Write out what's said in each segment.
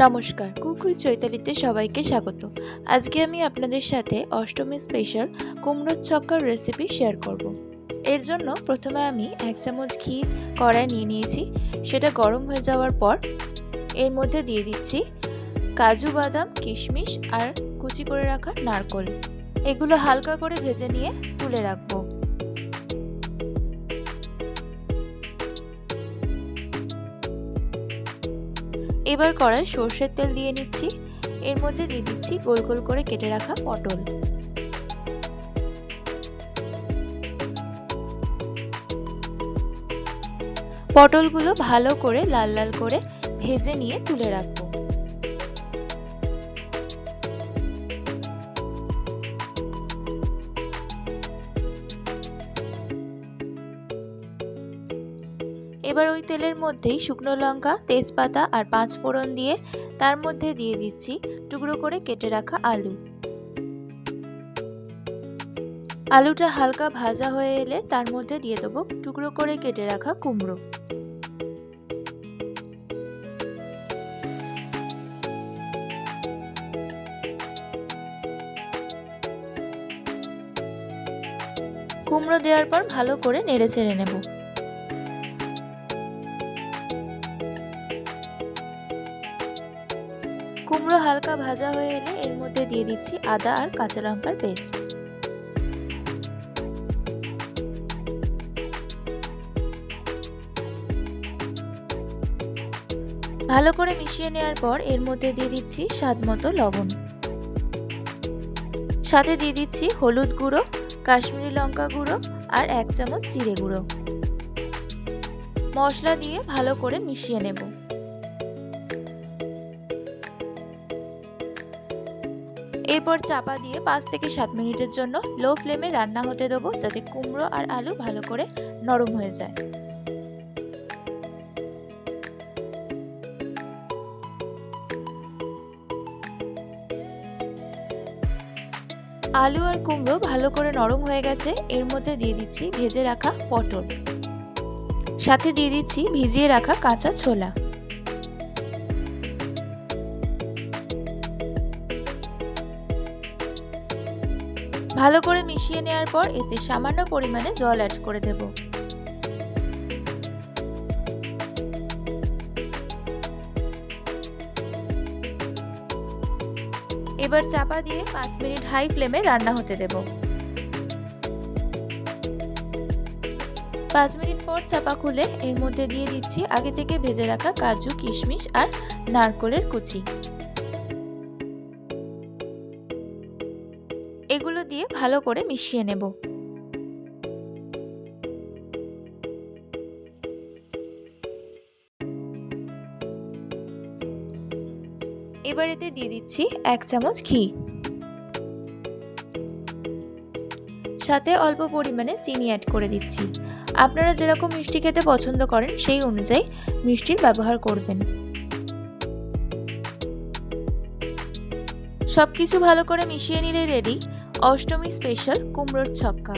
নমস্কার কুকুই চৈতালিতে সবাইকে স্বাগত। আজকে আমি আপনাদের সাথে অষ্টমী স্পেশাল কুমড়োর ছক্কার রেসিপি শেয়ার করব। এর জন্য প্রথমে আমি এক চামচ ঘি কড়াই নিয়ে নিয়েছি, সেটা গরম হয়ে যাওয়ার পর এর মধ্যে দিয়ে দিচ্ছি কাজু বাদাম, কিশমিশ আর কুচি করে রাখা নারকোল। এগুলো হালকা করে ভেজে নিয়ে তুলে রাখব। এবার কড়াই সর্ষের তেল দিয়ে নিচ্ছি। এর মধ্যে দিয়ে দিচ্ছি গোল গোল করে কেটে রাখা পটল। পটলগুলো ভালো করে লাল লাল করে ভেজে নিয়ে তুলে রাখব। এবার ওই তেলের মধ্যেই শুকনো লঙ্কা, তেজপাতা আর পাঁচ ফোড়ন দিয়ে তার মধ্যে দিয়ে দিচ্ছি টুকরো করে কেটে রাখা আলু। আলুটা হালকা ভাজা হয়ে এলে তার মধ্যে দিয়ে দেবো টুকরো করে কেটে রাখা কুমড়ো। কুমড়ো দেওয়ার পর ভালো করে নেড়ে চেড়ে নেব। কুমড়ো হালকা ভাজা হয়ে এলে এর মধ্যে দিয়ে দিচ্ছি আদা আর কাঁচা লঙ্কার পেস্ট। ভালো করে মিশিয়ে নেওয়ার পর এর মধ্যে দিয়ে দিচ্ছি স্বাদ মতো লবণ। সাথে দিয়ে দিচ্ছি হলুদ গুঁড়ো, কাশ্মীরি লঙ্কা গুঁড়ো আর এক চামচ জিরে গুঁড়ো। মশলা দিয়ে ভালো করে মিশিয়ে নেব। এরপর চাপা দিয়ে পাঁচ থেকে সাত মিনিটের জন্য লো ফ্লেমে রান্না হতে দেবো যাতে কুমড়ো আর আলু ভালো করে নরম হয়ে যায়। আলু আর কুমড়ো ভালো করে নরম হয়ে গেছে, এর মধ্যে দিয়ে দিচ্ছি ভেজে রাখা পটল। সাথে দিয়ে দিচ্ছি ভিজিয়ে রাখা কাঁচা ছোলা। ভালো করে মিশিয়ে নেওয়ার পর এতে সামান্য পরিমাণে জল অ্যাড করে দেব। এবার চাপা দিয়ে পাঁচ মিনিট হাই ফ্লেমে রান্না হতে দেব। পাঁচ মিনিট পর চাপা খুলে এর মধ্যে দিয়ে দিচ্ছি আগে থেকে ভেজে রাখা কাজু, কিশমিশ আর নারকলের কুচি। এগুলো দিয়ে ভালো করে মিশিয়ে নেব। এবার এতে দিয়ে দিচ্ছি এক চামচ ঘি। সাথে অল্প পরিমাণে চিনি অ্যাড করে দিচ্ছি। আপনারা যেরকম মিষ্টি খেতে পছন্দ করেন, সেই অনুযায়ী মিষ্টির ব্যবহার করবেন। সব কিছু ভালো করে মিশিয়ে নিলে রেডি অষ্টমী স্পেশাল কুমড়োর ছক্কা।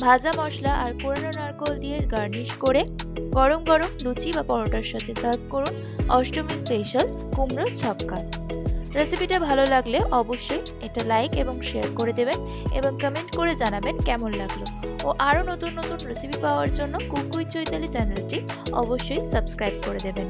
ভাজা মশলা আর কোরানো নারকোল দিয়ে গার্নিশ করে গরম গরম লুচি বা পরোটার সাথে সার্ভ করুন অষ্টমী স্পেশাল কুমড়োর ছক্কা। রেসিপিটা ভালো লাগলে অবশ্যই এটা লাইক এবং শেয়ার করে দেবেন এবং কমেন্ট করে জানাবেন কেমন লাগল। ও আরও নতুন নতুন রেসিপি পাওয়ার জন্য কুকুই চৈতালি চ্যানেলটি অবশ্যই সাবস্ক্রাইব করে দেবেন।